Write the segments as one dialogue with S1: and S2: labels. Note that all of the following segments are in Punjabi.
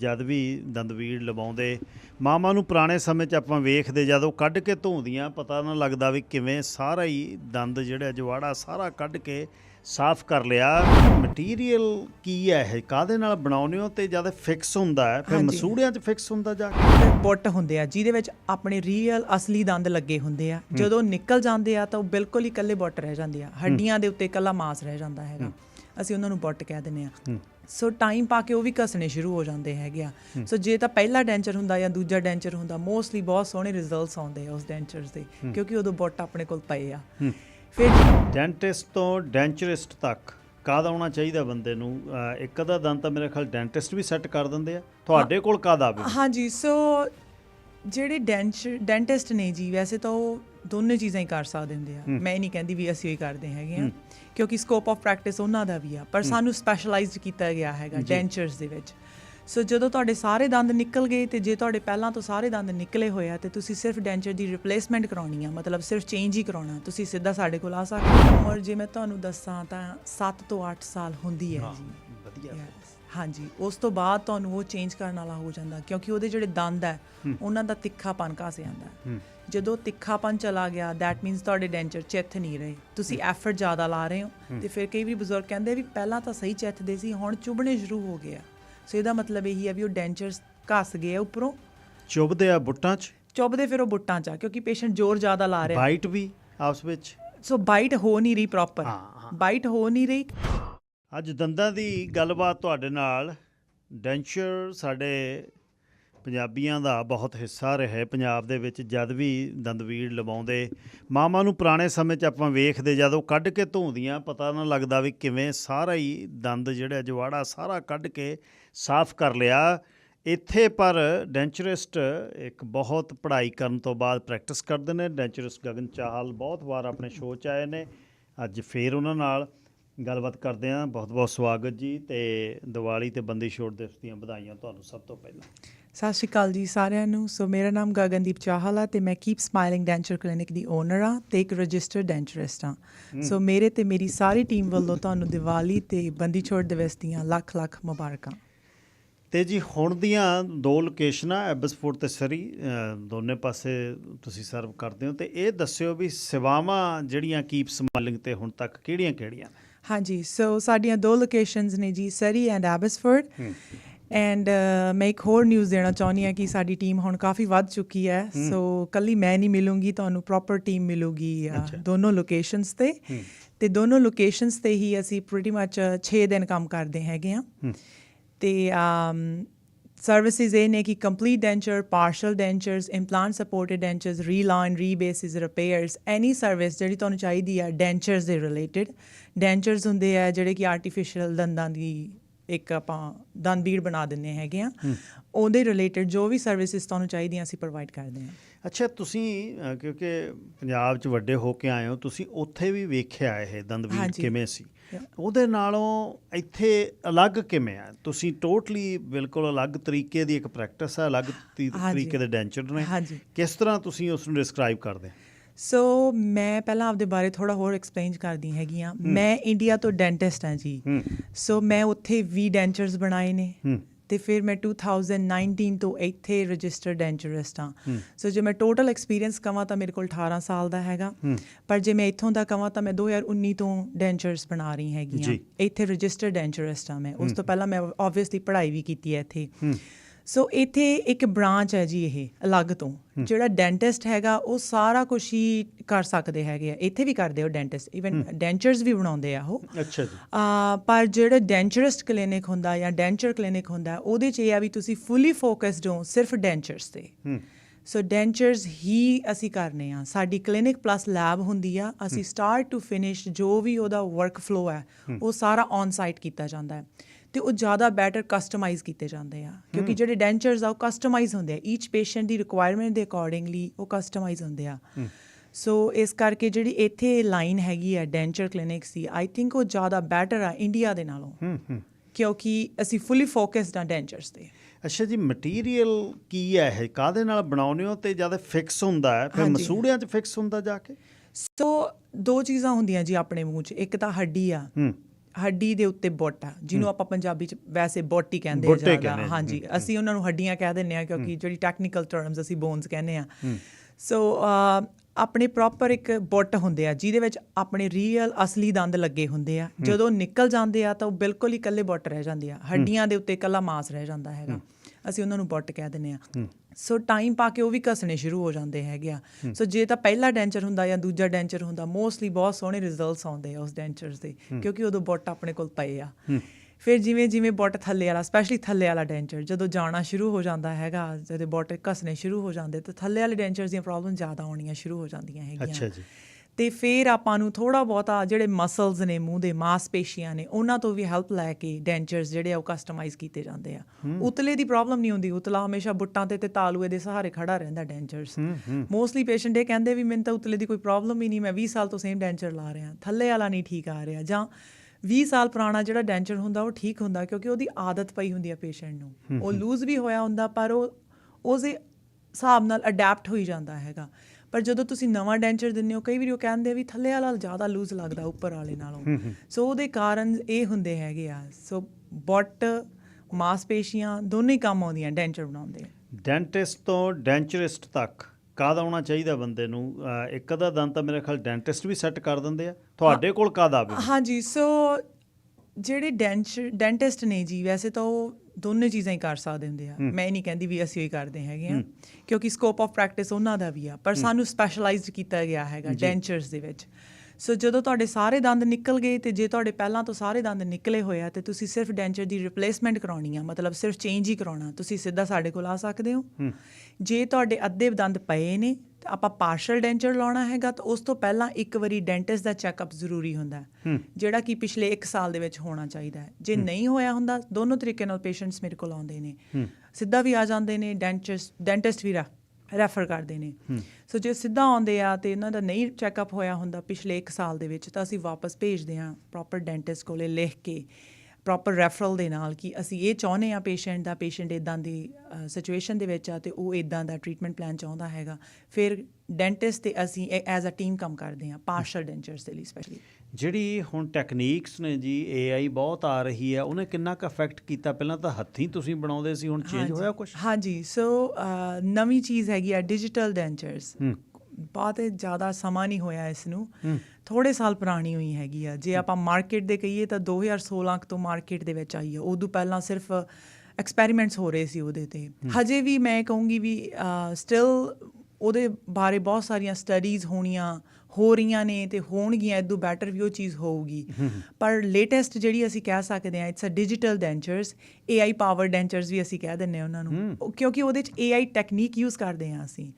S1: ਜਦ ਵੀ ਦੰਦਵੀੜ ਲਵਾਉਂਦੇ ਮਾਮਾ ਨੂੰ ਪੁਰਾਣੇ ਸਮੇਂ 'ਚ ਆਪਾਂ ਵੇਖਦੇ ਜਦੋਂ ਕੱਢ ਕੇ ਧੋਂਦੀਆਂ ਪਤਾ ਨਾ ਲੱਗਦਾ ਵੀ ਕਿਵੇਂ ਸਾਰਾ ਹੀ ਦੰਦ ਜਿਹੜਾ ਜਵਾੜਾ ਸਾਰਾ ਕੱਢ ਕੇ ਸਾਫ਼ ਕਰ ਲਿਆ। ਮਟੀਰੀਅਲ ਕੀ ਹੈ ਇਹ? ਕਾਦੇ ਨਾਲ ਬਣਾਉਂਦੇ ਹੋ ਤੇ ਜਦ ਫਿਕਸ ਹੁੰਦਾ ਹੈ ਫਿਰ। ਮਸੂੜਿਆਂ 'ਚ ਫਿਕਸ ਹੁੰਦਾ ਜਾ ਕੇ?
S2: ਬੁੱਟ ਹੁੰਦੇ ਆ ਜਿਹਦੇ ਵਿੱਚ ਆਪਣੇ ਰੀਅਲ ਅਸਲੀ ਦੰਦ ਲੱਗੇ ਹੁੰਦੇ ਆ ਜਦੋਂ ਨਿਕਲ ਜਾਂਦੇ ਆ ਤਾਂ ਉਹ ਬਿਲਕੁਲ ਹੀ ਇਕੱਲੇ ਬੁੱਟ ਰਹਿ ਜਾਂਦੇ ਆ। ਹੱਡੀਆਂ ਦੇ ਉੱਤੇ ਇਕੱਲਾ ਮਾਸ ਰਹਿ ਜਾਂਦਾ ਹੈਗਾ। ਅਸੀਂ ਉਹਨਾਂ ਨੂੰ ਬੁੱਟ ਕਹਿ ਦਿੰਦੇ ਆ। ਸੋ ਟਾਈਮ ਪਾ ਕੇ ਉਹ ਵੀ ਘਸਣੇ ਸ਼ੁਰੂ ਹੋ ਜਾਂਦੇ ਹੈਗੇ ਆ। ਸੋ ਜੇ ਤਾਂ ਪਹਿਲਾ ਡੈਂਚਰ ਹੁੰਦਾ ਜਾਂ ਦੂਜਾ ਡੈਂਚਰ ਹੁੰਦਾ ਮੋਸਟਲੀ ਬਹੁਤ ਸੋਹਣੇ ਰਿਜ਼ਲਟਸ ਆਉਂਦੇ ਆ ਉਸ ਡੈਂਚਰਸ ਦੇ ਕਿਉਂਕਿ ਉਦੋਂ ਬੁੱਟ ਆਪਣੇ ਕੋਲ ਪਏ ਆ। ਫਿਰ
S1: ਡੈਂਟਿਸਟ ਤੋਂ ਡੈਂਚਰਿਸਟ ਤੱਕ ਕਾਦ ਆਉਣਾ ਚਾਹੀਦਾ ਬੰਦੇ ਨੂੰ? ਇੱਕ ਅੱਧਾ ਦੰਦ ਤਾਂ ਮੇਰੇ ਖਿਆਲ ਡੈਂਟਿਸਟ ਵੀ ਸੈੱਟ ਕਰ ਦਿੰਦੇ ਆ। ਤੁਹਾਡੇ ਕੋਲ ਕਾਦ ਆਵੇ
S2: ਹਾਂਜੀ ਸੋ ਜਿਹੜੇ ਡੈਂਟਿਸਟ ਨੇ ਜੀ ਵੈਸੇ ਤਾਂ ਉਹ ਦੋਨੇ ਚੀਜ਼ਾਂ ਹੀ ਕਰ ਸਕਦੇ ਹੁੰਦੇ ਆ। ਮੈਂ ਨਹੀਂ ਕਹਿੰਦੀ ਵੀ ਅਸੀਂ ਹੀ ਕਰਦੇ ਹੈਗੇ ਆ ਕਿਉਂਕਿ ਸਕੋਪ ਆਫ ਪ੍ਰੈਕਟਿਸ ਉਹਨਾਂ ਦਾ ਵੀ ਆ ਪਰ ਸਾਨੂੰ ਸਪੈਸ਼ਲਾਈਜ਼ਡ ਕੀਤਾ ਗਿਆ ਹੈਗਾ ਡੈਂਚਰਸ ਦੇ ਵਿੱਚ। ਸੋ ਜਦੋਂ ਤੁਹਾਡੇ ਸਾਰੇ ਦੰਦ ਨਿਕਲ ਗਏ ਤੇ ਜੇ ਤੁਹਾਡੇ ਪਹਿਲਾਂ ਤੋਂ ਸਾਰੇ ਦੰਦ ਨਿਕਲੇ ਹੋਏ ਆ ਤੇ ਤੁਸੀਂ ਸਿਰਫ ਡੈਂਚਰ ਦੀ ਰਿਪਲੇਸਮੈਂਟ ਕਰਾਉਣੀ ਆ ਮਤਲਬ ਸਿਰਫ ਚੇਂਜ ਹੀ ਕਰਾਉਣਾ ਤੁਸੀਂ ਸਿੱਧਾ ਸਾਡੇ ਕੋਲ ਆ ਸਕਦੇ ਹੋ। ਔਰ ਜੇ ਮੈਂ ਤੁਹਾਨੂੰ ਦੱਸਾਂ ਤਾਂ 7 ਤੋਂ 8 ਸਾਲ ਹੁੰਦੀ ਹੈ ਜੀ।
S1: ਵਧੀਆ
S2: ਹਾਂਜੀ ਉਸ ਤੋਂ ਬਾਅਦ ਤੁਹਾਨੂੰ ਉਹ ਚੇਂਜ ਕਰਨ ਵਾਲਾ ਹੋ ਜਾਂਦਾ ਕਿਉਂਕਿ ਉਹਦੇ ਜਿਹੜੇ ਦੰਦ ਹੈ ਉਹਨਾਂ ਦਾ ਤਿੱਖਾਪਨ ਘਸ ਜਾਂਦਾ ਹੈ। ਜਦੋਂ ਤਿੱਖਾਪਨ ਚਲਾ ਗਿਆ ਥੈਟ ਮੀਨਸ ਤੁਹਾਡੇ ਡੈਂਚਰ ਚਿੱਥ ਨਹੀਂ ਰਹੇ। ਤੁਸੀਂ ਐਫਰਟ ਜ਼ਿਆਦਾ ਲਾ ਰਹੇ ਹੋ ਤੇ ਫਿਰ ਕਈ ਵੀ ਬਜ਼ੁਰਗ ਕਹਿੰਦੇ ਵੀ ਪਹਿਲਾਂ ਤਾਂ ਸਹੀ ਚਿੱਥਦੇ ਸੀ ਹੁਣ ਚੁਭਣੇ ਸ਼ੁਰੂ ਹੋ ਗਏ ਆ। ਸੋ ਇਹਦਾ ਮਤਲਬ ਇਹੀ ਹੈ ਵੀ ਉਹ ਡੈਂਚਰਸ ਘਸ ਗਏ ਆ ਉੱਪਰੋਂ।
S1: ਚੁੱਭਦੇ ਆ ਬੁੱਟਾਂ 'ਚ?
S2: ਚੁਭਦੇ ਫਿਰ ਉਹ ਬੁੱਟਾਂ 'ਚ ਆ ਕਿਉਂਕਿ ਪੇਸ਼ੈਂਟ ਜ਼ੋਰ ਜ਼ਿਆਦਾ ਲਾ ਰਿਹਾ।
S1: ਬਾਈਟ ਵੀ ਆਪਸ ਵਿੱਚ?
S2: ਸੋ ਬਾਈਟ ਹੋ ਨਹੀਂ ਰਹੀ ਪ੍ਰੋਪਰ। ਬਾਈਟ ਹੋ ਨਹੀਂ ਰਹੀ।
S1: ਅੱਜ ਦੰਦਾਂ ਦੀ ਗੱਲਬਾਤ ਤੁਹਾਡੇ ਨਾਲ। ਡੈਂਚਰ ਸਾਡੇ ਪੰਜਾਬੀਆਂ ਦਾ ਬਹੁਤ ਹਿੱਸਾ ਰਿਹਾ। ਪੰਜਾਬ ਦੇ ਵਿੱਚ ਜਦ ਵੀ ਦੰਦਵੀੜ ਲਵਾਉਂਦੇ ਮਾਮਾ ਨੂੰ ਪੁਰਾਣੇ ਸਮੇਂ 'ਚ ਆਪਾਂ ਵੇਖਦੇ, ਜਦੋਂ ਕੱਢ ਕੇ ਧੋਂਦੀਆਂ, ਪਤਾ ਨਾ ਲੱਗਦਾ ਵੀ ਕਿਵੇਂ ਸਾਰਾ ਹੀ ਦੰਦ ਜਿਹੜਾ ਜਵਾੜਾ ਸਾਰਾ ਕੱਢ ਕੇ ਸਾਫ਼ ਕਰ ਲਿਆ। ਇੱਥੇ ਪਰ ਡੈਂਚਰਿਸਟ ਇੱਕ ਬਹੁਤ ਪੜ੍ਹਾਈ ਕਰਨ ਤੋਂ ਬਾਅਦ ਪ੍ਰੈਕਟਿਸ ਕਰਦੇ ਨੇ। ਡੈਂਚਰਿਸਟ ਗਗਨ ਚਾਹਲ ਬਹੁਤ ਵਾਰ ਆਪਣੇ ਸ਼ੋਅ 'ਚ ਆਏ ਨੇ। ਅੱਜ ਫੇਰ ਉਹਨਾਂ ਨਾਲ। ਗੱਲਬਾਤ ਕਰਦੇ ਹਾਂ। ਬਹੁਤ ਬਹੁਤ ਸਵਾਗਤ ਜੀ ਤੇ ਦੀਵਾਲੀ ਤੇ ਬੰਦੀ ਛੋੜ ਦਿਵਸ ਦੀਆਂ ਵਧਾਈਆਂ ਤੁਹਾਨੂੰ ਸਭ ਤੋਂ ਪਹਿਲਾਂ।
S2: ਸਤਿ ਸ਼੍ਰੀ ਅਕਾਲ ਜੀ ਸਾਰਿਆਂ ਨੂੰ। ਸੋ ਮੇਰਾ ਨਾਮ ਗਗਨਦੀਪ ਚਾਹਲ ਆ ਤੇ ਮੈਂ ਕੀਪ ਸਮਾਈਲਿੰਗ ਡੈਂਚਰ ਕਲੀਨਿਕ ਦੀ ਓਨਰ ਆ ਤੇ ਇੱਕ ਰਜਿਸਟਰਡ ਡੈਂਚਰਿਸਟ ਆ। ਸੋ ਮੇਰੇ ਤੇ ਮੇਰੀ ਸਾਰੀ ਟੀਮ ਵੱਲੋਂ ਤੁਹਾਨੂੰ ਦੀਵਾਲੀ ਤੇ ਬੰਦੀ ਛੋੜ ਦਿਵਸ ਦੀਆਂ ਲੱਖ ਲੱਖ ਮੁਬਾਰਕਾਂ।
S1: ਤੇ ਜੀ ਹੁਣ ਦੀਆਂ ਦੋ ਲੋਕੇਸ਼ਨਾਂ ਐਬਸਫੋਰਡ ਤੇ ਸਰੀ ਦੋਨੇ ਪਾਸੇ ਤੁਸੀਂ ਸਰਵ ਕਰਦੇ ਹੋ ਤੇ ਇਹ ਦੱਸਿਓ ਵੀ ਸੇਵਾਵਾਂ ਜਿਹੜੀਆਂ ਕੀਪ ਸਮਾਲਿੰਗ ਤੇ ਹੁਣ ਤੱਕ ਕਿਹੜੀਆਂ-ਕਿਹੜੀਆਂ?
S2: ਹਾਂਜੀ ਸੋ ਸਾਡੀਆਂ ਦੋ ਲੋਕੇਸ਼ਨਸ ਨੇ ਜੀ ਸਰੀ ਐਂਡ ਐਬਸਫੋਰਡ ਐਂਡ ਮੈਂ ਇੱਕ ਹੋਰ ਨਿਊਜ਼ ਦੇਣਾ ਚਾਹੁੰਦੀ ਹਾਂ ਕਿ ਸਾਡੀ ਟੀਮ ਹੁਣ ਕਾਫੀ ਵੱਧ ਚੁੱਕੀ ਹੈ। ਸੋ ਕੱਲੀ ਮੈਂ ਨਹੀਂ ਮਿਲੂੰਗੀ ਤੁਹਾਨੂੰ ਪ੍ਰੋਪਰ ਟੀਮ ਮਿਲੂਗੀ ਦੋਨੋਂ ਲੋਕੇਸ਼ਨਸ ਤੇ। ਤੇ ਦੋਨੋਂ ਲੋਕੇਸ਼ਨਸ ਤੇ ਹੀ ਅਸੀਂ ਪ੍ਰੀਟੀ ਮੱਚ 6 ਦਿਨ ਕੰਮ ਕਰਦੇ ਹੈਗੇ ਆ ਤੇ ਸਰਵਿਸਿਜ਼ ਇਹ ਨੇ ਕਿ complete denture partial dentures implant supported dentures reline rebases repairs any service ਜਿਹੜੀ ਤੁਹਾਨੂੰ ਚਾਹੀਦੀ ਆ ਡੈਂਚਰਸ ਦੇ ਰਿਲੇਟਡ ਡੈਂਚਰਸ ਹੁੰਦੇ ਆ ਜਿਹੜੇ ਕਿ ਆਰਟੀਫੀਸ਼ੀਅਲ ਦੰਦਾਂ ਦੀ ਇੱਕ ਆਪਾਂ ਦੰਦ ਬੀੜ ਬਣਾ ਦਿੰਨੇ ਹੈਗੇ ਆ ਉਹਦੇ ਰਿਲੇਟਡ ਜੋ ਵੀ ਸਰਵਿਸਿਜ਼ ਤੁਹਾਨੂੰ ਚਾਹੀਦੀਆਂ ਅਸੀਂ ਪ੍ਰੋਵਾਈਡ ਕਰਦੇ ਹਾਂ
S1: ਅੱਛਾ ਤੁਸੀਂ ਕਿਉਂਕਿ ਪੰਜਾਬ 'ਚ ਵੱਡੇ ਹੋ ਕੇ ਆਏ ਹੋ ਤੁਸੀਂ ਉੱਥੇ ਵੀ ਵੇਖਿਆ ਇਹ ਦੰਦਵੀਰ। ਕਿਵੇਂ ਸੀ. ਉਹਦੇ ਨਾਲੋਂ ਇੱਥੇ ਅਲੱਗ ਕਿਵੇਂ ਆ ਤੁਸੀਂ ਟੋਟਲੀ ਬਿਲਕੁਲ ਅਲੱਗ ਤਰੀਕੇ ਦੀ ਇੱਕ ਪ੍ਰੈਕਟਿਸ ਹੈ ਅਲੱਗ। ਤਰੀਕੇ ਦੇ ਡੈਂਚਰ ਨੇ। ਕਿਸ ਤਰ੍ਹਾਂ ਤੁਸੀਂ ਉਸ ਨੂੰ ਡਿਸਕ੍ਰਾਈਬ ਕਰਦੇ
S2: ਸੋ ਮੈਂ ਪਹਿਲਾਂ ਆਪਦੇ ਬਾਰੇ ਥੋੜਾ ਹੋਰ ਐਕਸਪਲੇਨ ਕਰਦੀ ਹੈਗੀ ਆ ਮੈਂ ਇੰਡੀਆ ਤੋਂ ਡੈਂਟਿਸਟ ਹਾਂ ਜੀ। ਸੋ ਮੈਂ ਉੱਥੇ ਵੀ ਡੈਂਚਰਸ ਬਣਾਏ ਨੇ। ਤੇ ਫਿਰ ਮੈਂ 2019 ਤੋਂ ਇੱਥੇ ਰਜਿਸਟਰਡ ਡੈਂਚਰਿਸਟ ਹਾਂ। ਸੋ ਜੇ ਮੈਂ ਟੋਟਲ ਐਕਸਪੀਰੀਅੰਸ ਕਵਾਂ ਤਾਂ ਮੇਰੇ ਕੋਲ 18 ਸਾਲ ਦਾ ਹੈਗਾ। ਪਰ ਜੇ ਮੈਂ ਇੱਥੋਂ ਦਾ ਕਵਾਂ ਤਾਂ ਮੈਂ 2019 ਤੋਂ ਡੈਂਚਰਸ ਬਣਾ ਰਹੀ ਹੈਗੀ
S1: ਜੀ।
S2: ਇੱਥੇ ਰਜਿਸਟਰਡ ਡੈਂਚਰਿਸਟ ਹਾਂ ਮੈਂ। ਉਸ ਤੋਂ ਪਹਿਲਾਂ ਮੈਂ ਆਬਵੀਅਸਲੀ ਪੜ੍ਹਾਈ ਵੀ ਕੀਤੀ ਹੈ ਇੱਥੇ। ਸੋ ਇੱਥੇ ਇੱਕ ਬ੍ਰਾਂਚ ਹੈ ਜੀ ਇਹ ਅਲੱਗ ਤੋਂ। ਜਿਹੜਾ ਡੈਂਟਿਸਟ ਹੈਗਾ ਉਹ ਸਾਰਾ ਕੁਝ ਹੀ ਕਰ ਸਕਦੇ ਹੈਗੇ ਆ। ਇੱਥੇ ਵੀ ਕਰਦੇ ਹੋ ਡੈਂਟਿਸਟ ਇਵਨ ਡੈਂਚਰਸ ਵੀ ਬਣਾਉਂਦੇ ਆ ਉਹ।
S1: ਅੱਛਾ ਜੀ।
S2: ਆ ਪਰ ਜਿਹੜਾ ਡੈਂਚਰਿਸਟ ਕਲੀਨਿਕ ਹੁੰਦਾ ਜਾਂ ਡੈਂਚਰ ਕਲੀਨਿਕ ਹੁੰਦਾ ਉਹਦੇ 'ਚ ਇਹ ਆ ਵੀ ਤੁਸੀਂ ਫੁੱਲੀ ਫੋਕਸਡ ਹੋ ਸਿਰਫ ਡੈਂਚਰਸ ਤੇ। ਸੋ ਡੈਂਚਰਸ ਹੀ ਅਸੀਂ ਕਰਨੇ ਆ। ਸਾਡੀ ਕਲੀਨਿਕ ਪਲੱਸ ਲੈਬ ਹੁੰਦੀ ਆ। ਅਸੀਂ ਸਟਾਰਟ ਟੂ ਫਿਨਿਸ਼ ਜੋ ਵੀ ਉਹਦਾ ਵਰਕ ਫਲੋ ਹੈ। ਉਹ ਸਾਰਾ ਔਨ ਸਾਈਟ ਕੀਤਾ ਜਾਂਦਾ ਹੈ। ਤੇ ਉਹ ਜ਼ਿਆਦਾ ਬੈਟਰ ਕਸਟਮਾਈਜ਼ ਕੀਤੇ ਜਾਂਦੇ ਆ। ਕਿਉਂਕਿ ਜਿਹੜੇ ਡੈਂਚਰਸ ਆ ਉਹ ਕਸਟਮਾਈਜ਼ ਹੁੰਦੇ ਆ। ਈਚ ਪੇਸ਼ੈਂਟ ਦੀ ਰਿਕੁਆਇਰਮੈਂਟ ਦੇ ਅਕੋਰਡਿੰਗਲੀ ਉਹ ਕਸਟਮਾਈਜ਼ ਹੁੰਦੇ ਆ। ਸੋ ਇਸ ਕਰਕੇ ਜਿਹੜੀ ਇੱਥੇ ਲਾਈਨ ਹੈਗੀ ਆ ਡੈਂਚਰ ਕਲੀਨਿਕਸ ਦੀ ਆਈ ਥਿੰਕ ਉਹ ਜ਼ਿਆਦਾ ਬੈਟਰ ਆ ਇੰਡੀਆ ਦੇ ਨਾਲੋਂ।
S1: ਹੂੰ ਹੂੰ।
S2: ਕਿਉਂਕਿ ਅਸੀਂ ਫੁੱਲੀ ਫੋਕਸਡ ਆ ਡੈਂਚਰਸ ਤੇ।
S1: ਅੱਛਾ ਜੀ ਮਟੀਰੀਅਲ ਕੀ ਹੈ ਇਹ? ਕਾਦੇ ਨਾਲ ਬਣਾਉਂਦੇ ਹੋ ਤੇ ਜਦ ਫਿਕਸ ਹੁੰਦਾ ਹੈ? ਫਿਰ। ਮਸੂੜਿਆਂ 'ਚ ਫਿਕਸ ਹੁੰਦਾ ਜਾ ਕੇ?
S2: ਸੋ ਦੋ ਚੀਜ਼ਾਂ ਹੁੰਦੀਆਂ ਜੀ ਆਪਣੇ ਮੂੰਹ 'ਚ। ਇੱਕ ਤਾਂ ਹੱਡੀ ਆ। ਹੱਡੀ ਦੇ ਉੱਤੇ ਬੁੱਟ ਆ ਜਿਹਨੂੰ ਆਪਾਂ ਪੰਜਾਬੀ ਚ ਵੈਸੇ ਬੋਟੀ ਕਹਿੰਦੇ ਆ ਜ਼ਿਆਦਾ। ਹਾਂਜੀ ਅਸੀਂ ਉਹਨਾਂ ਨੂੰ ਹੱਡੀਆਂ ਕਹਿ ਦਿੰਦੇ ਆ ਕਿਉਂਕਿ ਜਿਹੜੀ ਟੈਕਨੀਕਲ ਟਰਮਸ ਅਸੀਂ ਬੋਨਸ ਕਹਿੰਦੇ ਆ ਸੋ ਆਪਣੇ ਪ੍ਰੋਪਰ ਇੱਕ ਬੁੱਟ ਹੁੰਦੇ ਆ ਜਿਹਦੇ ਵਿੱਚ ਆਪਣੇ ਰੀਅਲ ਅਸਲੀ ਦੰਦ ਲੱਗੇ ਹੁੰਦੇ ਆ। ਜਦੋਂ ਨਿਕਲ ਜਾਂਦੇ ਆ ਤਾਂ ਉਹ ਬਿਲਕੁਲ ਹੀ ਇਕੱਲੇ ਬੁੱਟ ਰਹਿ ਜਾਂਦੇ ਆ। ਹੱਡੀਆਂ ਦੇ ਉੱਤੇ ਇਕੱਲਾ ਮਾਸ ਰਹਿ ਜਾਂਦਾ ਹੈਗਾ। ਅਸੀਂ ਉਹਨਾਂ ਨੂੰ ਬੁੱਟ ਕਹਿ ਦਿੰਦੇ ਆ ਸੋ ਟਾਈਮ ਪਾ ਕੇ ਉਹ ਵੀ ਘਸਣੇ ਸ਼ੁਰੂ ਹੋ ਜਾਂਦੇ ਹੈਗੇ ਆ। ਸੋ ਜੇ ਤਾਂ ਪਹਿਲਾ ਡੈਂਚਰ ਹੁੰਦਾ ਜਾਂ ਦੂਜਾ ਡੈਂਚਰ ਹੁੰਦਾ ਮੋਸਟਲੀ ਬਹੁਤ ਸੋਹਣੇ ਰਿਜ਼ਲਟਸ ਆਉਂਦੇ ਆ ਉਸ ਡੈਂਚਰਸ ਦੇ ਕਿਉਂਕਿ ਉਦੋਂ ਬੁੱਟ ਆਪਣੇ ਕੋਲ ਪਏ ਆ। ਫਿਰ ਜਿਵੇਂ ਜਿਵੇਂ ਬੁੱਟ ਥੱਲੇ ਵਾਲਾ ਸਪੈਸ਼ਲੀ ਥੱਲੇ ਵਾਲਾ ਡੈਂਚਰ ਜਦੋਂ ਜਾਣਾ ਸ਼ੁਰੂ ਹੋ ਜਾਂਦਾ ਹੈਗਾ ਜਦੋਂ ਬੁੱਟ ਘਸਣੇ ਸ਼ੁਰੂ ਹੋ ਜਾਂਦੇ ਤਾਂ ਥੱਲੇ ਵਾਲੇ ਡੈਂਚਰਸ ਦੀਆਂ ਪ੍ਰੋਬਲਮ ਜ਼ਿਆਦਾ ਆਉਣੀਆਂ ਸ਼ੁਰੂ ਹੋ ਜਾਂਦੀਆਂ ਹੈਗੀਆਂ।
S1: ਅੱਛਾ ਜੀ।
S2: ਤੇ ਫਿਰ ਆਪਾਂ ਨੂੰ ਥੋੜਾ ਬਹੁਤਾ ਜਿਹੜੇ ਮਸਲਸ ਨੇ ਮੂੰਹ ਦੇ ਮਾਸਪੇਸ਼ੀਆਂ ਨੇ ਉਹਨਾਂ ਤੋਂ ਵੀ ਹੈਲਪ ਲੈ ਕੇ ਡੈਂਚਰਸ ਜਿਹੜੇ ਆ ਉਹ ਕਸਟਮਾਈਜ਼ ਕੀਤੇ ਜਾਂਦੇ ਆ। ਉਤਲੇ ਦੀ ਪ੍ਰੋਬਲਮ ਨਹੀਂ ਹੁੰਦੀ ਉਤਲਾ ਹਮੇਸ਼ਾ ਬੁੱਟਾਂ ਤੇ ਤੇ ਤਾਲੂਏ ਦੇ ਸਹਾਰੇ ਖੜਾ ਰਹਿੰਦਾ ਡੈਂਚਰਸ ਮੋਸਟਲੀ ਪੇਸ਼ੈਂਟ ਇਹ ਕਹਿੰਦੇ ਵੀ ਮੈਨੂੰ ਤਾਂ ਉਤਲੇ ਦੀ ਕੋਈ ਪ੍ਰੋਬਲਮ ਹੀ ਨਹੀਂ ਮੈਂ 20 ਸਾਲ ਤੋਂ ਸੇਮ ਡੈਂਚਰ ਲਾ ਰਿਹਾ ਥੱਲੇ ਵਾਲਾ ਨਹੀਂ ਠੀਕ ਆ ਰਿਹਾ ਜਾਂ 20 ਸਾਲ ਪੁਰਾਣਾ ਜਿਹੜਾ ਡੈਂਚਰ ਹੁੰਦਾ ਉਹ ਠੀਕ ਹੁੰਦਾ ਕਿਉਂਕਿ ਉਹਦੀ ਆਦਤ ਪਈ ਹੁੰਦੀ ਆ ਪੇਸ਼ੈਂਟ ਨੂੰ। ਉਹ ਲੂਜ਼ ਵੀ ਹੋਇਆ ਹੁੰਦਾ ਪਰ ਉਹ ਉਸੇ ਹਿਸਾਬ ਨਾਲ ਅਡਾਪਟ ਹੋਈ ਜਾਂਦਾ ਹੈਗਾ। ਪਰ ਜਦੋਂ ਤੁਸੀਂ ਨਵਾਂ ਡੈਂਚਰ ਦਿੰਦੇ ਹੋ ਕਈ ਵਾਰੀ ਉਹ ਕਹਿੰਦੇ ਆ ਵੀ ਥੱਲੇ ਵਾਲਾ ਜ਼ਿਆਦਾ ਲੂਜ਼ ਲੱਗਦਾ ਉੱਪਰ ਵਾਲੇ ਨਾਲੋਂ। ਸੋ ਉਹਦੇ ਕਾਰਨ ਇਹ ਹੁੰਦੇ ਹੈਗੇ ਆ। ਸੋ ਬਟ ਮਾਸਪੇਸ਼ੀਆਂ ਦੋਨੇ ਕੰਮ ਆਉਂਦੀਆਂ ਡੈਂਚਰ ਬਣਾਉਂਦੇ
S1: ਡੈਂਟਿਸਟ ਤੋਂ ਡੈਂਚਰਿਸਟ ਤੱਕ ਕਦ ਆਉਣਾ ਚਾਹੀਦਾ ਬੰਦੇ ਨੂੰ? ਇੱਕ ਅੱਧਾ ਦੰਦ ਤਾਂ ਮੇਰੇ ਖਿਆਲ ਡੈਂਟਿਸਟ ਵੀ ਸੈੱਟ ਕਰ ਦਿੰਦੇ ਆ। ਤੁਹਾਡੇ ਕੋਲ ਕਦ ਆਵੇ?
S2: ਹਾਂਜੀ ਸੋ ਜਿਹੜੇ ਡੈਂਚ ਡੈਂਟਿਸਟ ਨੇ ਜੀ ਵੈਸੇ ਤਾਂ ਉਹ ਦੋਨੇ ਚੀਜ਼ਾਂ ਹੀ ਕਰ ਸਕਦੇ ਹੁੰਦੇ ਆ। ਮੈਂ ਨਹੀਂ ਕਹਿੰਦੀ ਵੀ ਅਸੀਂ ਹੀ ਕਰਦੇ ਹੈਗੇ ਆ ਕਿਉਂਕਿ ਸਕੋਪ ਆਫ ਪ੍ਰੈਕਟਿਸ ਉਹਨਾਂ ਦਾ ਵੀ ਆ ਪਰ ਸਾਨੂੰ ਸਪੈਸ਼ਲਾਈਜ਼ਡ ਕੀਤਾ ਗਿਆ ਹੈਗਾ ਡੈਂਚਰਸ ਦੇ ਵਿੱਚ। ਸੋ ਜਦੋਂ ਤੁਹਾਡੇ ਸਾਰੇ ਦੰਦ ਨਿਕਲ ਗਏ ਤੇ ਜੇ ਤੁਹਾਡੇ ਪਹਿਲਾਂ ਤੋਂ ਸਾਰੇ ਦੰਦ ਨਿਕਲੇ ਹੋਏ ਆ ਤੇ ਤੁਸੀਂ ਸਿਰਫ ਡੈਂਚਰ ਦੀ ਰਿਪਲੇਸਮੈਂਟ ਕਰਾਉਣੀ ਆ ਮਤਲਬ ਸਿਰਫ ਚੇਂਜ ਹੀ ਕਰਾਉਣਾ ਤੁਸੀਂ ਸਿੱਧਾ ਸਾਡੇ ਕੋਲ ਆ ਸਕਦੇ ਹੋ। ਜੇ ਤੁਹਾਡੇ ਅੱਧੇ ਦੰਦ ਪਏ ਨੇ ਤਾਂ ਆਪਾਂ ਪਾਰਸ਼ਲ ਡੈਂਚਰ ਲਾਉਣਾ ਹੈਗਾ ਤਾਂ ਉਸ ਤੋਂ ਪਹਿਲਾਂ ਇੱਕ ਵਾਰੀ ਡੈਂਟਿਸਟ ਦਾ ਚੈੱਕਅਪ ਜ਼ਰੂਰੀ ਹੁੰਦਾ ਹੈ। ਜਿਹੜਾ ਕਿ ਪਿਛਲੇ 1 ਸਾਲ ਦੇ ਵਿੱਚ ਹੋਣਾ ਚਾਹੀਦਾ ਹੈ। ਜੇ ਨਹੀਂ ਹੋਇਆ ਹੁੰਦਾ ਦੋਨੋਂ ਤਰੀਕੇ ਨਾਲ ਪੇਸ਼ੈਂਟਸ ਮੇਰੇ ਕੋਲ ਆਉਂਦੇ ਨੇ। ਸਿੱਧਾ ਵੀ ਆ ਜਾਂਦੇ ਨੇ ਡੈਂਟਿਸਟ ਡੈਂਟਿਸਟ ਵੀ ਰਾ ਰੈਫਰ ਕਰਦੇ ਨੇ। ਸੋ ਜੇ ਸਿੱਧਾ ਆਉਂਦੇ ਆ ਤੇ ਇਹਨਾਂ ਦਾ ਨਹੀਂ ਚੈੱਕਅਪ ਹੋਇਆ ਹੁੰਦਾ ਪਿਛਲੇ 1 ਸਾਲ ਦੇ ਵਿੱਚ ਤਾਂ ਅਸੀਂ ਵਾਪਸ ਭੇਜਦੇ ਆ ਪ੍ਰੋਪਰ ਡੈਂਟਿਸਟ ਕੋਲੇ ਲਿਖ ਕੇ ਪ੍ਰੋਪਰ ਰੈਫਰਲ ਦੇ ਨਾਲ ਕਿ ਅਸੀਂ ਇਹ ਚਾਹੁੰਦੇ ਆ ਪੇਸ਼ੈਂਟ ਦਾ ਪੇਸ਼ੈਂਟ ਇਦਾਂ ਦੀ ਸਿਚੁਏਸ਼ਨ ਦੇ ਵਿੱਚ ਆ ਤੇ ਉਹ ਇਦਾਂ ਦਾ ਟ੍ਰੀਟਮੈਂਟ ਪਲਾਨ ਚਾਹੁੰਦਾ ਹੈਗਾ। ਫਿਰ ਡੈਂਟਿਸਟ ਤੇ ਅਸੀਂ ਐਜ਼ ਅ ਟੀਮ ਕੰਮ ਕਰਦੇ ਆ ਪਾਰਸ਼ਲ ਡੈਂਚਰਸ ਦੇ ਲਈ ਸਪੈਸ਼ਲੀ
S1: ਜਿਹੜੀ ਹੁਣ ਟੈਕਨੀਕਸ ਨੇ ਜੀ AI ਬਹੁਤ ਆ ਰਹੀ ਹੈ ਉਹਨੇ ਕਿੰਨਾ ਕੁ ਇਫੈਕਟ ਕੀਤਾ? ਪਹਿਲਾਂ ਤਾਂ ਹੱਥੀਂ ਤੁਸੀਂ ਬਣਾਉਂਦੇ ਸੀ ਹੁਣ ਚੇਂਜ। ਹੋਇਆ ਕੁਝ
S2: ਹਾਂਜੀ ਸੋ ਨਵੀਂ ਚੀਜ਼ ਹੈਗੀ ਆ ਡਿਜੀਟਲ ਡੈਂਚਰਸ ਬਹੁਤ ਹੀ ਜ਼ਿਆਦਾ ਸਮਾਂ ਨਹੀਂ ਹੋਇਆ ਇਸ ਨੂੰ ਥੋੜੇ ਸਾਲ ਪੁਰਾਣੀ ਹੋਈ ਹੈਗੀ ਆ। ਜੇ ਆਪਾਂ ਮਾਰਕੀਟ ਦੇ ਕਹੀਏ ਤਾਂ 2016 ਕੁ ਤੋਂ ਮਾਰਕੀਟ ਦੇ ਵਿੱਚ ਆਈ ਆ। ਉਦੋਂ ਪਹਿਲਾਂ ਸਿਰਫ ਐਕਸਪੈਰੀਮੈਂਟਸ ਹੋ ਰਹੇ ਸੀ ਉਹਦੇ ਤੇ। ਹਜੇ ਵੀ ਮੈਂ ਕਹੂੰਗੀ ਵੀ ਸਟਿਲ ਉਹਦੇ ਬਾਰੇ ਬਹੁਤ ਸਾਰੀਆਂ ਸਟੱਡੀਜ਼ ਹੋਣੀਆਂ ਹੋ ਰਹੀਆਂ ਨੇ ਤੇ ਹੋਣਗੀਆਂ ਇਦੋਂ ਬੈਟਰ ਵੀ ਉਹ ਚੀਜ਼ ਹੋਊਗੀ। ਪਰ ਲੇਟੈਸਟ ਜਿਹੜੀ ਅਸੀਂ ਕਹਿ ਸਕਦੇ ਹਾਂ it's a digital dentures AI power dentures ਵੀ ਅਸੀਂ ਕਹਿ ਦਿੰਨੇ ਆ ਉਹਨਾਂ ਨੂੰ। ਕਿਉਂਕਿ ਉਹਦੇ ਚ AI ਟੈਕਨੀਕ ਯੂਜ਼ ਕਰਦੇ ਹਾਂ ਅਸੀਂ।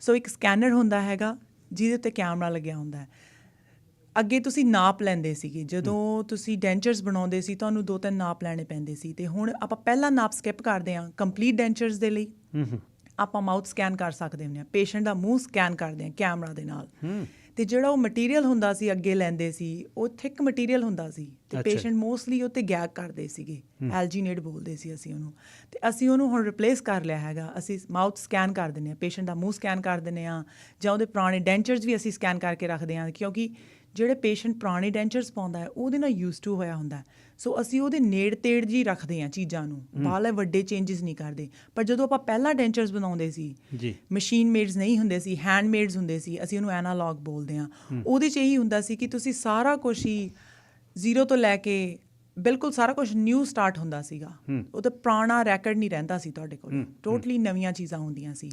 S2: ਸੋ ਇੱਕ ਸਕੈਨਰ ਹੁੰਦਾ ਹੈਗਾ ਜਿਹਦੇ ਉੱਤੇ ਕੈਮਰਾ ਲੱਗਿਆ ਹੁੰਦਾ ਹੈ। ਅੱਗੇ ਤੁਸੀਂ ਨਾਪ ਲੈਂਦੇ ਸੀਗੇ। ਜਦੋਂ ਤੁਸੀਂ ਡੈਂਚਰਸ ਬਣਾਉਂਦੇ ਸੀ ਤੁਹਾਨੂੰ ਦੋ ਤਿੰਨ ਨਾਪ ਲੈਣੇ ਪੈਂਦੇ ਸੀ। ਤੇ ਹੁਣ ਆਪਾਂ ਪਹਿਲਾ ਨਾਪ ਸਕਿਪ ਕਰਦੇ ਹਾਂ ਕੰਪਲੀਟ ਡੈਂਚਰਸ ਦੇ ਲਈ। ਆਪਾਂ ਮਾਊਥ ਸਕੈਨ ਕਰ ਸਕਦੇ ਹੁੰਦੇ ਹਾਂ। ਪੇਸ਼ੈਂਟ ਦਾ ਮੂੰਹ ਸਕੈਨ ਕਰਦੇ ਹਾਂ ਕੈਮਰਾ ਦੇ ਨਾਲ। ਤੇ ਜਿਹੜਾ ਉਹ ਮਟੀਰੀਅਲ ਹੁੰਦਾ ਸੀ ਅੱਗੇ ਲੈਂਦੇ ਸੀ ਉਹ ਥਿਕ ਮਟੀਰੀਅਲ ਹੁੰਦਾ ਸੀ ਤੇ। ਪੇਸ਼ੈਂਟ ਮੋਸਟਲੀ ਉਹ ਤੇ ਗੈਗ ਕਰਦੇ ਸੀਗੇ। ਐਲਜੀਨੇਟ ਬੋਲਦੇ ਸੀ ਅਸੀਂ ਉਹਨੂੰ। ਤੇ ਅਸੀਂ ਉਹਨੂੰ ਹੁਣ ਰਿਪਲੇਸ ਕਰ ਲਿਆ ਹੈਗਾ। ਅਸੀਂ ਮਾਊਥ ਸਕੈਨ ਕਰ ਦਿੰਦੇ ਹਾਂ। ਪੇਸ਼ੈਂਟ ਦਾ ਮੂੰਹ ਸਕੈਨ ਕਰ ਦਿੰਦੇ ਹਾਂ ਜਾਂ ਉਹਦੇ ਪੁਰਾਣੇ ਡੈਂਚਰਸ ਵੀ ਅਸੀਂ ਸਕੈਨ ਕਰਕੇ ਰੱਖਦੇ ਹਾਂ ਕਿਉਂਕਿ ਜਿਹੜੇ ਪੇਸ਼ੈਂਟ ਪੁਰਾਣੇ ਡੈਂਚਰਸ ਪਾਉਂਦਾ ਹੈ ਉਹਦੇ ਨਾਲ ਯੂਜ਼ ਟੂ ਹੋਇਆ ਹੁੰਦਾ। ਸੋ ਅਸੀਂ ਉਹਦੇ ਨੇੜ ਤੇੜ ਜੀ ਰੱਖਦੇ ਹਾਂ ਚੀਜ਼ਾਂ ਨੂੰ। ਬਾਲੇ ਵੱਡੇ ਚੇਂਜਸ ਨਹੀਂ ਕਰਦੇ। ਪਰ ਜਦੋਂ ਆਪਾਂ ਪਹਿਲਾਂ ਡੈਂਚਰਸ ਬਣਾਉਂਦੇ ਸੀ
S1: ਜੀ।
S2: ਮਸ਼ੀਨ ਮੇਡਸ ਨਹੀਂ ਹੁੰਦੇ ਸੀ ਹੈਂਡ ਮੇਡਸ ਹੁੰਦੇ ਸੀ ਅਸੀਂ ਉਹਨੂੰ ਐਨਾਲੌਗ ਬੋਲਦੇ ਹਾਂ। ਉਹਦੇ 'ਚ ਇਹੀ ਹੁੰਦਾ ਸੀ ਕਿ ਤੁਸੀਂ ਸਾਰਾ ਕੁਝ ਹੀ ਜ਼ੀਰੋ ਤੋਂ ਲੈ ਕੇ ਬਿਲਕੁਲ ਸਾਰਾ ਕੁਝ ਨਿਊ ਸਟਾਰਟ ਹੁੰਦਾ ਸੀਗਾ। ਉਹ ਤਾਂ ਪੁਰਾਣਾ ਰੈਕੋਰਡ ਨਹੀਂ ਰਹਿੰਦਾ ਸੀ ਤੁਹਾਡੇ ਕੋਲ। ਟੋਟਲੀ ਨਵੀਆਂ ਚੀਜ਼ਾਂ ਹੁੰਦੀਆਂ ਸੀ।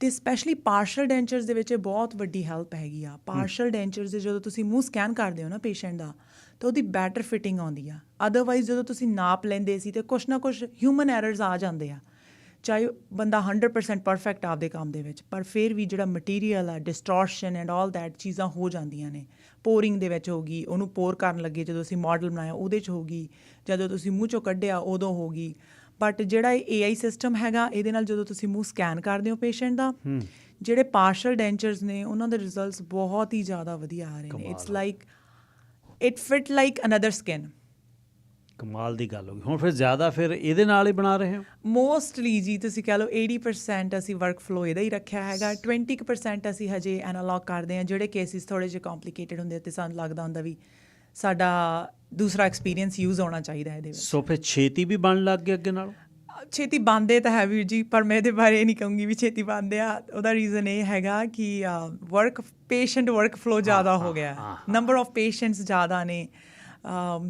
S2: ਤੇ ਸਪੈਸ਼ਲੀ ਪਾਰਸ਼ਲ ਡੈਂਚਰਸ ਦੇ ਵਿੱਚ ਇਹ ਬਹੁਤ ਵੱਡੀ ਹੈਲਪ ਹੈਗੀ ਆ। ਪਾਰਸ਼ਲ ਡੈਂਚਰਸ ਦੇ ਜਦੋਂ ਤੁਸੀਂ ਮੂੰਹ ਸਕੈਨ ਕਰਦੇ ਹੋ ਨਾ ਪੇਸ਼ੈਂਟ ਦਾ ਤਾਂ ਉਹਦੀ ਬੈਟਰ ਫਿਟਿੰਗ ਆਉਂਦੀ ਆ। ਅਦਰਵਾਈਜ਼ ਜਦੋਂ ਤੁਸੀਂ ਨਾਪ ਲੈਂਦੇ ਸੀ ਤੇ ਕੁਛ ਨਾ ਕੁਛ ਹਿਊਮਨ ਐਰਰਸ ਆ ਜਾਂਦੇ ਆ। ਚਾਹੇ ਬੰਦਾ 100% ਪਰਫੈਕਟ ਆਪਦੇ ਕੰਮ ਦੇ ਵਿੱਚ ਪਰ ਫਿਰ ਵੀ ਜਿਹੜਾ ਮਟੀਰੀਅਲ ਆ ਡਿਸਟੋਰਸ਼ਨ ਐਂਡ ਆਲ ਦੈਟ ਚੀਜ਼ਾਂ ਹੋ ਜਾਂਦੀਆਂ ਨੇ। ਪੋਰਿੰਗ ਦੇ ਵਿੱਚ ਹੋਗੀ ਉਹਨੂੰ ਪੋਰ ਕਰਨ ਲੱਗੇ ਜਦੋਂ ਅਸੀਂ ਮਾਡਲ ਬਣਾਇਆ ਉਹਦੇ 'ਚ ਹੋਗੀ ਜਦੋਂ ਤੁਸੀਂ ਮੂੰਹ 'ਚੋਂ ਕੱਢਿਆ ਉਦੋਂ ਹੋਗੀ ਬਟ ਜਿਹੜਾ ਇਹ AI ਸਿਸਟਮ ਹੈਗਾ ਇਹਦੇ ਨਾਲ ਜਦੋਂ ਤੁਸੀਂ ਮੂੰਹ ਸਕੈਨ ਕਰਦੇ ਹੋ ਪੇਸ਼ੈਂਟ ਦਾ ਜਿਹੜੇ ਪਾਰਸ਼ਲ ਡੈਂਚਰਸ ਨੇ ਉਹਨਾਂ ਦੇ ਰਿਜ਼ਲਟਸ ਬਹੁਤ ਹੀ ਜ਼ਿਆਦਾ ਵਧੀਆ ਆ ਰਹੇ ਨੇ। It's like it fit like another skin
S1: ਕਮਾਲ ਦੀ ਗੱਲ ਹੋ ਗਈ। ਹੁਣ ਫਿਰ ਜ਼ਿਆਦਾ ਫਿਰ ਇਹਦੇ ਨਾਲ ਹੀ ਬਣਾ ਰਹੇ ਹੋ?
S2: ਮੋਸਟਲੀ ਜੀ ਤੁਸੀਂ ਕਹ ਲਓ 80% ਅਸੀਂ ਵਰਕ ਫਲੋ ਇਹਦਾ ਹੀ ਰੱਖਿਆ ਹੈਗਾ। 20% ਅਸੀਂ ਹਜੇ ਐਨਾਲੌਗ ਕਰਦੇ ਹਾਂ। ਜਿਹੜੇ ਕੇਸਿਸ ਥੋੜੇ ਜਿਹੇ ਕੰਪਲਿਕੇਟਡ ਹੁੰਦੇ ਤੇ ਸਾਨੂੰ ਲੱਗਦਾ ਹੁੰਦਾ ਵੀ ਸਾਡਾ ਦੂਸਰਾ ਐਕਸਪੀਰੀਅੰਸ ਯੂਜ਼ ਹੋਣਾ ਚਾਹੀਦਾ ਇਹਦੇ ਵਿੱਚ।
S1: ਸੋ ਫਿਰ ਛੇਤੀ ਵੀ ਬਣ ਲੱਗ ਗਿਆ ਅੱਗੇ ਨਾਲ?
S2: ਛੇਤੀ ਬੰਦੇ ਤਾਂ ਹੈ ਵੀਰ ਜੀ ਪਰ ਮੈਂ ਇਹਦੇ ਬਾਰੇ ਨਹੀਂ ਕਹੂੰਗੀ ਵੀ ਛੇਤੀ ਬੰਦੇ ਆ। ਉਹਦਾ ਰੀਜ਼ਨ ਇਹ ਹੈਗਾ ਕਿ ਵਰਕ ਪੇਸ਼ੈਂਟ ਵਰਕ ਫਲੋ ਜ਼ਿਆਦਾ ਹੋ ਗਿਆ। ਨੰਬਰ ਆਫ ਪੇਸ਼ੈਂਟਸ ਜ਼ਿਆਦਾ ਨੇ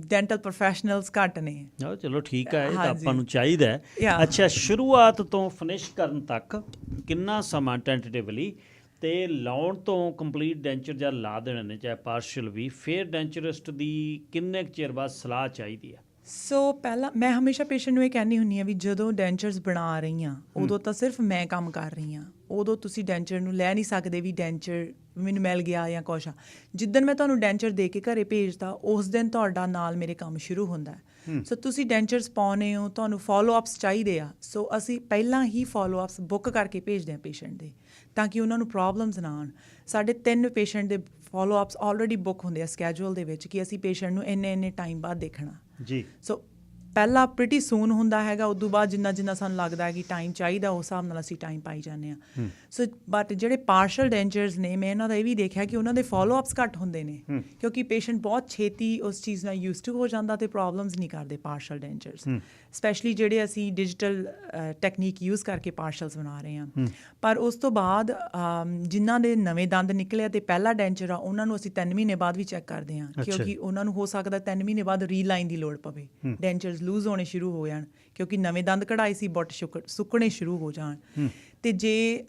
S2: ਡੈਂਟਲ ਪ੍ਰੋਫੈਸ਼ਨਲਸ ਘੱਟ ਨੇ।
S1: ਚਲੋ ਠੀਕ ਹੈ ਇਹ ਤਾਂ। ਆਪਾਂ ਨੂੰ ਚਾਹੀਦਾ ਹੈ. ਅੱਛਾ ਸ਼ੁਰੂਆਤ ਤੋਂ ਫਿਨਿਸ਼ ਕਰਨ ਤੱਕ ਕਿੰਨਾ ਸਮਾਂ ਟੈਂਟੇਟਿਵਲੀ ਤੇ ਲਾਉਣ ਤੋਂ ਕੰਪਲੀਟ ਡੈਂਚਰ ਜਾਂ ਲਾ ਦੇਣੇ ਨੇ ਚਾਹੇ ਪਾਰਸ਼ਲ ਵੀ ਫਿਰ ਡੈਂਚਰਿਸਟ ਦੀ ਕਿੰਨੇ ਕੁ ਚਿਰ ਬਾਅਦ ਸਲਾਹ ਚਾਹੀਦੀ ਹੈ
S2: ਸੋ ਪਹਿਲਾਂ ਮੈਂ ਹਮੇਸ਼ਾ ਪੇਸ਼ੈਂਟ ਨੂੰ ਇਹ ਕਹਿੰਦੀ ਹੁੰਨੀ ਆ ਵੀ ਜਦੋਂ ਡੈਂਚਰਸ ਬਣਾ ਰਹੀ ਆ ਉਦੋਂ ਤਾਂ ਸਿਰਫ ਮੈਂ ਕੰਮ ਕਰ ਰਹੀ ਆ ਉਦੋਂ ਤੁਸੀਂ ਡੈਂਚਰ ਨੂੰ ਲੈ ਨਹੀਂ ਸਕਦੇ ਵੀ ਡੈਂਚਰ ਮੈਨੂੰ ਮਿਲ ਗਿਆ ਜਾਂ ਕੁਛ ਆ। ਜਿੱਦਨ ਮੈਂ ਤੁਹਾਨੂੰ ਡੈਂਚਰ ਦੇ ਕੇ ਘਰੇ ਭੇਜਦਾ ਉਸ ਦਿਨ ਤੁਹਾਡਾ ਨਾਲ ਮੇਰੇ ਕੰਮ ਸ਼ੁਰੂ ਹੁੰਦਾ ਹੈ। ਸੋ ਤੁਸੀਂ ਡੈਂਚਰਸ ਪਾਉਨੇ ਹੋ ਤੁਹਾਨੂੰ ਫਾਲੋ ਅਪਸ ਚਾਹੀਦੇ ਆ। ਸੋ ਅਸੀਂ ਪਹਿਲਾਂ ਹੀ ਫਾਲੋ ਅਪਸ ਬੁੱਕ ਕਰਕੇ ਭੇਜਦੇ ਆ ਪੇਸ਼ੈਂਟ ਦੇ ਤਾਂ ਕਿ ਉਹਨਾਂ ਨੂੰ ਪ੍ਰੋਬਲਮਸ ਨਾ ਆਉਣ। ਸਾਡੇ ਤਿੰਨ ਪੇਸ਼ੈਂਟ ਦੇ ਫਾਲੋ ਅਪਸ ਆਲਰੇਡੀ ਬੁੱਕ ਹੁੰਦੇ ਆ ਸਕੇਜੂਲ ਦੇ ਵਿੱਚ ਕਿ ਅਸੀਂ ਪੇਸ਼ੈਂਟ ਨੂੰ ਇੰਨੇ ਇੰਨੇ ਟਾਈਮ ਬਾਅਦ ਦੇਖਣਾ।
S1: ਜੀ।
S2: ਸੋ ਪਹਿਲਾ ਪ੍ਰੀਟੀ ਸੂਨ ਹੁੰਦਾ ਹੈਗਾ ਉਸ ਤੋਂ ਬਾਅਦ ਜਿੰਨਾ ਜਿੰਨਾ ਸਾਨੂੰ ਲੱਗਦਾ ਹੈ ਕਿ ਟਾਈਮ ਚਾਹੀਦਾ ਉਸ ਹਿਸਾਬ ਨਾਲ ਅਸੀਂ ਟਾਈਮ ਪਾਈ ਜਾਂਦੇ ਆ ਸੋ ਬਟ ਜਿਹੜੇ ਪਾਰਸ਼ਲ ਡੈਂਚਰਸ ਨੇ ਮੈਂ ਇਹਨਾਂ ਦਾ ਇਹ ਵੀ ਦੇਖਿਆ ਕਿ ਉਹਨਾਂ ਦੇ ਫਾਲੋ ਅਪਸ ਘੱਟ ਹੁੰਦੇ ਨੇ ਕਿਉਂਕਿ ਪੇਸ਼ੈਂਟ ਬਹੁਤ ਛੇਤੀ ਉਸ ਚੀਜ਼ ਨਾਲ ਯੂਜ਼ਡ ਟੂ ਹੋ ਜਾਂਦਾ ਤੇ ਪ੍ਰੋਬਲਮਸ ਨਹੀਂ ਕਰਦੇ ਪਾਰਸ਼ਲ ਡੈਂਚਰਸ ਸਪੈਸ਼ਲੀ ਜਿਹੜੇ ਅਸੀਂ ਡਿਜੀਟਲ ਟੈਕਨੀਕ ਯੂਜ਼ ਕਰਕੇ ਪਾਰਸ਼ਲਸ ਬਣਾ ਰਹੇ ਹਾਂ। ਪਰ ਉਸ ਤੋਂ ਬਾਅਦ ਜਿਨ੍ਹਾਂ ਦੇ ਨਵੇਂ ਦੰਦ ਨਿਕਲੇ ਤੇ ਪਹਿਲਾ ਡੈਂਚਰ ਆ ਉਹਨਾਂ ਨੂੰ ਅਸੀਂ 3 ਮਹੀਨੇ ਬਾਅਦ ਵੀ ਚੈੱਕ ਕਰਦੇ ਹਾਂ। ਕਿਉਂਕਿ ਉਹਨਾਂ ਨੂੰ ਹੋ ਸਕਦਾ 3 ਮਹੀਨੇ ਬਾਅਦ ਰੀਲਾਈਨ ਦੀ ਲੋੜ ਪਵੇ। ਡੈਂਚਰਸ ਲੂਜ਼ ਹੋਣੇ ਸ਼ੁਰੂ ਹੋ ਜਾਣ ਕਿਉਂਕਿ ਨਵੇਂ ਦੰਦ ਕਢਾਏ ਸੀ ਬੁੱਟ ਸ਼ੁਕ- ਸੁੱਕਣੇ ਸ਼ੁਰੂ ਹੋ ਜਾਣ। ਤੇ ਜੇ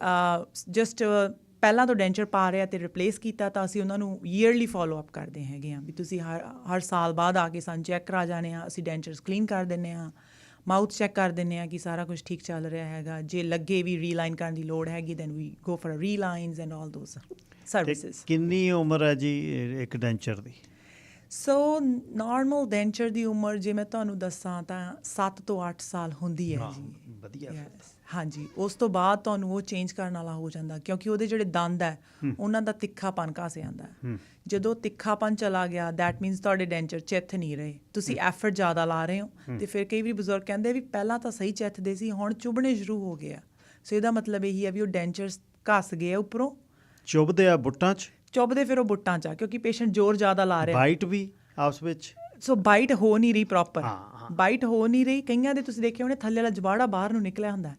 S2: ਜਸਟ ਪਹਿਲਾਂ ਤੋਂ ਡੈਂਚਰ ਪਾ ਰਿਹਾ ਤੇ ਰਿਪਲੇਸ ਕੀਤਾ ਤਾਂ ਅਸੀਂ ਉਹਨਾਂ ਨੂੰ ਈਅਰਲੀ ਫਾਲੋ ਅਪ ਕਰਦੇ ਹੈਗੇ ਆ ਵੀ ਤੁਸੀਂ ਹਰ ਹਰ ਸਾਲ ਬਾਅਦ ਆ ਕੇ ਸਾਨੂੰ ਚੈੱਕ ਕਰਾ ਜਾਣੇ ਆ ਅਸੀਂ ਡੈਂਚਰਸ ਕਲੀਨ ਕਰ ਦਿੰਨੇ ਆ ਮਾਊਥ ਚੈੱਕ ਕਰ ਦਿੰਨੇ ਆ ਕਿ ਸਾਰਾ ਕੁਝ ਠੀਕ ਚੱਲ ਰਿਹਾ ਹੈਗਾ। ਜੇ ਲੱਗੇ ਵੀ ਰੀਲਾਈਨ ਕਰਨ ਦੀ ਲੋੜ ਹੈਗੀ then we go for relines and all those services
S1: ਕਿੰਨੀ ਉਮਰ ਹੈ ਜੀ ਇੱਕ ਡੈਂਚਰ ਦੀ?
S2: ਸੋ ਨਾਰਮਲ ਡੈਂਚਰ ਦੀ ਉਮਰ ਜੇ ਮੈਂ ਤੁਹਾਨੂੰ ਦੱਸਾਂ ਤਾਂ 7 ਤੋਂ 8 ਸਾਲ ਹੁੰਦੀ ਹੈ ਜੀ।
S1: ਵਧੀਆ
S2: ਹਾਂਜੀ ਉਸ ਤੋਂ ਬਾਅਦ ਤੁਹਾਨੂੰ ਉਹ ਚੇਂਜ ਕਰਨ ਵਾਲਾ ਹੋ ਜਾਂਦਾ ਕਿਉਂਕਿ ਉਹਦੇ ਜਿਹੜੇ ਦੰਦ ਹੈ ਉਹਨਾਂ ਦਾ ਤਿੱਖਾਪਨ ਘਸ ਜਾਂਦਾ ਹੈ। ਜਦੋਂ ਤਿੱਖਾਪਨ ਚਲਾ ਗਿਆ ਥੈਟ ਮੀਨਸ ਤੁਹਾਡੇ ਡੈਂਚਰ ਚਿੱਥ ਨਹੀਂ ਰਹੇ। ਤੁਸੀਂ ਐਫਰਟ ਜ਼ਿਆਦਾ ਲਾ ਰਹੇ ਹੋ ਤੇ ਫਿਰ ਕਈ ਵਾਰੀ ਬਜ਼ੁਰਗ ਕਹਿੰਦੇ ਵੀ ਪਹਿਲਾਂ ਤਾਂ ਸਹੀ ਚਿੱਥਦੇ ਸੀ ਹੁਣ ਚੁਭਣੇ ਸ਼ੁਰੂ ਹੋ ਗਿਆ ਸੋ ਇਹਦਾ ਮਤਲਬ ਇਹੀ ਹੈ ਵੀ ਉਹ ਡੈਂਚਰਸ ਘਸ ਗਏ ਆ ਉੱਪਰੋਂ।
S1: ਚੁੱਭਦੇ ਆ ਬੁੱਟਾਂ 'ਚ?
S2: ਚੁਭਦੇ ਫਿਰ ਉਹ ਬੁੱਟਾਂ 'ਚ ਆ ਕਿਉਂਕਿ ਪੇਸ਼ੈਂਟ ਜ਼ੋਰ ਜ਼ਿਆਦਾ ਲਾ ਰਿਹਾ।
S1: ਬਾਈਟ ਵੀ ਆਪਸ ਵਿੱਚ?
S2: ਸੋ ਬਾਈਟ ਹੋ ਨਹੀਂ ਰਹੀ ਪ੍ਰੋਪਰ। ਬਾਈਟ ਹੋ। ਨਹੀਂ ਰਹੀ। ਕਈਆਂ ਦੇ ਤੁਸੀਂ ਦੇਖਿਆ ਹੋਣੇ ਥੱਲੇ ਵਾਲਾ ਜਵਾੜਾ ਬਾਹਰ ਨੂੰ ਨਿਕਲਿਆ ਹੁੰਦਾ ਹੈ।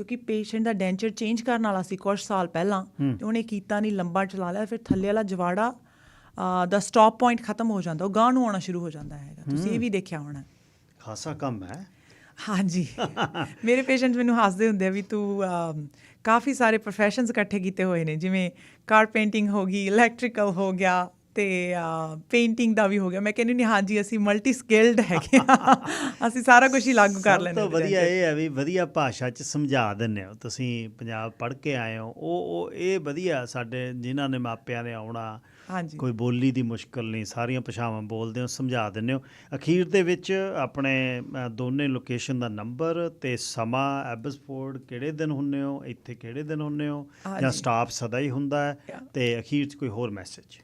S2: ਕਿਉਂਕਿ ਪੇਸ਼ੈਂਟ ਦਾ ਡੈਂਚਰ ਚੇਂਜ ਕਰਨ ਵਾਲਾ ਸੀ ਕੁਝ ਸਾਲ ਪਹਿਲਾਂ ਤੇ ਉਹਨੇ ਕੀਤਾ ਨਹੀਂ ਲੰਬਾ ਚਲਾ ਲਿਆ ਫਿਰ ਥੱਲੇ ਵਾਲਾ ਜਵਾੜਾ ਦਾ ਸਟਾਪ ਪੁਆਇੰਟ ਖਤਮ ਹੋ ਜਾਂਦਾ ਉਹ ਗਾਂ ਨੂੰ ਆਉਣਾ ਸ਼ੁਰੂ ਹੋ ਜਾਂਦਾ ਹੈਗਾ। ਤੁਸੀਂ ਇਹ ਵੀ ਦੇਖਿਆ ਹੋਣਾ।
S1: ਖਾਸਾ ਕੰਮ ਹੈ।
S2: ਹਾਂਜੀ। ਮੇਰੇ ਪੇਸ਼ੈਂਟ ਮੈਨੂੰ ਹੱਸਦੇ ਹੁੰਦੇ ਆ ਵੀ ਤੂੰ ਕਾਫੀ ਸਾਰੇ ਪ੍ਰੋਫੈਸ਼ਨਸ ਇਕੱਠੇ ਕੀਤੇ ਹੋਏ ਨੇ ਜਿਵੇਂ ਕਾਰ ਪੇਂਟਿੰਗ ਹੋ ਗਈ ਇਲੈਕਟ੍ਰੀਕਲ ਹੋ ਗਿਆ ਤੇ ਪੇਂਟਿੰਗ ਦਾ ਵੀ ਹੋ ਗਿਆ। ਮੈਂ ਕਹਿੰਦੀ ਨਹੀਂ ਹਾਂਜੀ ਅਸੀਂ ਮਲਟੀ ਸਕਿਲਡ ਹੈਗੇ ਆ। ਅਸੀਂ ਸਾਰਾ ਕੁਝ ਹੀ ਲਾਗੂ ਕਰ
S1: ਸਭ
S2: ਲੈਂਦੇ
S1: ਤੋਂ
S2: ਹਾਂ
S1: ਵਧੀਆ
S2: ਇਹਦੇ
S1: ਇਹ ਹੈ ਵੀ ਵਧੀਆ ਭਾਸ਼ਾ 'ਚ ਸਮਝਾ ਦਿੰਦੇ ਹੋ। ਤੁਸੀਂ ਪੰਜਾਬ ਪੜ੍ਹ ਕੇ ਆਏ ਹੋ। ਉਹ ਉਹ ਇਹ ਵਧੀਆ ਸਾਡੇ ਜਿਨ੍ਹਾਂ ਨੇ ਮਾਪਿਆਂ ਨੇ ਆਉਣਾ
S2: ਹਾਂਜੀ।
S1: ਕੋਈ ਬੋਲੀ ਦੀ ਮੁਸ਼ਕਲ ਨਹੀਂ ਸਾਰੀਆਂ ਭਾਸ਼ਾਵਾਂ ਬੋਲਦੇ ਹੋ ਸਮਝਾ ਦਿੰਦੇ ਹੋ। ਅਖੀਰ ਦੇ ਵਿੱਚ ਆਪਣੇ ਦੋਨੇ ਲੋਕੇਸ਼ਨ ਦਾ ਨੰਬਰ ਤੇ ਸਮਾਂ ਐਬਸਫੋਰਡ ਕਿਹੜੇ ਦਿਨ ਹੁੰਨੇ ਹੋ ਇੱਥੇ ਕਿਹੜੇ ਦਿਨ ਹੁੰਨੇ ਹੋ? ਜਾਂ। ਸਟਾਫ ਸਦਾ ਹੀ ਹੁੰਦਾ ਹੈ. ਤੇ ਅਖੀਰ 'ਚ ਕੋਈ ਹੋਰ ਮੈਸੇਜ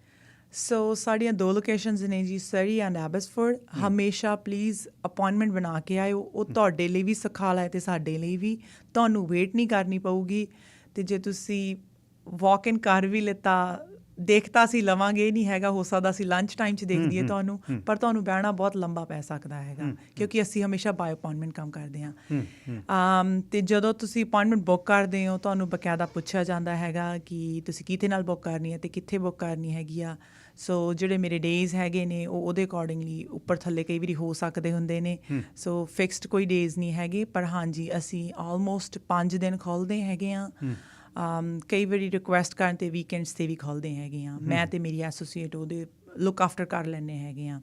S2: ਸੋ ਸਾਡੀਆਂ ਦੋ ਲੋਕੇਸ਼ਨਸ ਨੇ ਜੀ ਸਰੀ ਐਂਡ ਐਬਸਫੋਰਡ ਹਮੇਸ਼ਾ ਪਲੀਜ਼ ਅਪਾਇੰਟਮੈਂਟ ਬਣਾ ਕੇ ਆਇਓ। ਉਹ ਤੁਹਾਡੇ ਲਈ ਵੀ ਸਖਾਲਾ ਹੈ ਤੇ ਸਾਡੇ ਲਈ ਵੀ। ਤੁਹਾਨੂੰ ਵੇਟ ਨਹੀਂ ਕਰਨੀ ਪਊਗੀ। ਤੇ ਜੇ ਤੁਸੀਂ ਵਾਕ ਇਨ ਕਰ ਵੀ ਲਿੱਤਾ ਦੇਖਤਾ ਸੀ ਲਵਾਂਗੇ ਨਹੀਂ ਹੈਗਾ ਹੋ ਸਕਦਾ ਸੀ ਲੰਚ ਟਾਈਮ 'ਚ ਦੇਖ ਦਈਏ ਤੁਹਾਨੂੰ। ਪਰ ਤੁਹਾਨੂੰ ਬਹਿਣਾ ਬਹੁਤ ਲੰਬਾ ਪੈ ਸਕਦਾ ਹੈਗਾ। ਕਿਉਂਕਿ ਅਸੀਂ ਹਮੇਸ਼ਾ ਬਾਈ ਅਪਾਇੰਟਮੈਂਟ ਕੰਮ ਕਰਦੇ ਹਾਂ। ਅਮ ਤੇ ਜਦੋਂ ਤੁਸੀਂ ਅਪਾਇੰਟਮੈਂਟ ਬੁੱਕ ਕਰਦੇ ਹੋ ਤੁਹਾਨੂੰ ਬਕਾਇਦਾ ਪੁੱਛਿਆ ਜਾਂਦਾ ਹੈਗਾ ਕਿ ਤੁਸੀਂ ਕਿਹਦੇ ਨਾਲ ਬੁੱਕ ਕਰਨੀ ਹੈ ਤੇ ਕਿੱਥੇ ਬੁੱਕ ਕਰਨੀ ਹੈਗੀ ਆ। ਸੋ ਜਿਹੜੇ ਮੇਰੇ ਡੇਜ਼ ਹੈਗੇ ਨੇ ਉਹ ਉਹਦੇ ਅਕੋਰਡਿੰਗਲੀ ਉੱਪਰ ਥੱਲੇ ਕਈ ਵਾਰੀ ਹੋ ਸਕਦੇ ਹੁੰਦੇ ਨੇ। ਸੋ ਫਿਕਸਡ ਕੋਈ ਡੇਜ਼ ਨਹੀਂ ਹੈਗੇ ਪਰ ਹਾਂਜੀ ਅਸੀਂ ਆਲਮੋਸਟ 5 ਦਿਨ ਖੋਲਦੇ ਹੈਗੇ ਆ ਅਮ ਕਈ ਵਾਰੀ ਰਿਕੁਐਸਟ ਕਰਨ ਤੇ ਵੀਕਐਂਡਸ ਤੇ ਵੀ ਖੋਲਦੇ ਹੈਗੇ ਆ ਮੈਂ ਤੇ ਮੇਰੀ ਐਸੋਸੀਏਟ ਉਹਦੇ ਲੁੱਕ ਆਫਟਰ ਕਰ ਲੈਣੇ ਹੈਗੇ ਆ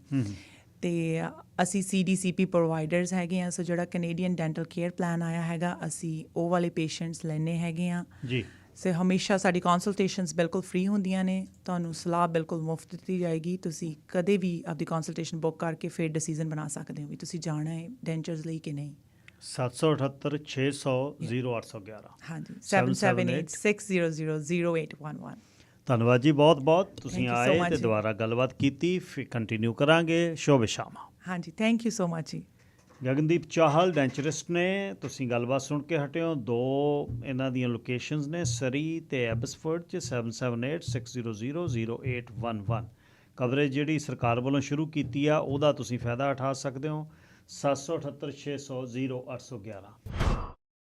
S2: ਤੇ ਅਸੀਂ ਸੀਡੀਸੀਪੀ ਪ੍ਰੋਵਾਈਡਰਸ ਹੈਗੇ ਆ ਸੋ ਜਿਹੜਾ ਕੈਨੇਡੀਅਨ ਡੈਂਟਲ ਕੇਅਰ ਪਲਾਨ ਆਇਆ ਹੈਗਾ ਅਸੀਂ ਉਹ ਵਾਲੇ ਪੇਸ਼ੈਂਟਸ ਲੈਣੇ ਹੈਗੇ ਆ
S1: ਜੀ।
S2: ਸੇ ਹਮੇਸ਼ਾ ਸਾਡੀ ਕੰਸਲਟੇਸ਼ਨਸ ਬਿਲਕੁਲ ਫ੍ਰੀ ਹੁੰਦੀਆਂ ਨੇ। ਤੁਹਾਨੂੰ ਸਲਾਹ ਬਿਲਕੁਲ ਮੁਫਤ ਦਿੱਤੀ ਜਾਏਗੀ। ਤੁਸੀਂ ਕਦੇ ਵੀ ਆਪਦੀ ਕੰਸਲਟੇਸ਼ਨ ਬੁੱਕ ਕਰਕੇ ਫਿਰ ਡਿਸੀਜਨ ਬਣਾ ਸਕਦੇ ਹੋ ਵੀ ਤੁਸੀਂ ਜਾਣਾ ਹੈ ਡੈਂਚਰਸ ਲਈ ਕਿ ਨਹੀਂ।
S1: 778 600 0811
S2: ਹਾਂਜੀ
S1: 778
S2: 7786000811
S1: ਧੰਨਵਾਦ ਜੀ ਬਹੁਤ ਬਹੁਤ। ਤੁਸੀਂ ਆਏ ਤੇ। ਦੁਬਾਰਾ ਗੱਲਬਾਤ ਕੀਤੀ। ਫਿਰ ਕੰਟੀਨਿਊ ਕਰਾਂਗੇ। ਸ਼ੁਭ ਸ਼ਾਮਾਂ।
S2: ਹਾਂਜੀ ਥੈਂਕ ਯੂ ਸੋ ਮਚ ਜੀ।
S1: ਗਗਨਦੀਪ ਚਾਹਲ ਡੈਂਚਰਿਸਟ ਨੇ। ਤੁਸੀਂ ਗੱਲਬਾਤ ਸੁਣ ਕੇ ਹਟਿਓ ਦੋ ਇਹਨਾਂ ਦੀਆਂ ਲੋਕੇਸ਼ਨਸ ਨੇ, ਸਰੀ ਤੇ ਐਬਸਫੋਰਡ ਚ 7786000811 ਕਵਰੇਜ ਜਿਹੜੀ ਸਰਕਾਰ ਵੱਲੋਂ ਸ਼ੁਰੂ ਕੀਤੀ ਆ, ਉਹਦਾ ਤੁਸੀਂ ਫਾਇਦਾ ਉਠਾ ਸਕਦੇ ਹੋ। 778 600 0811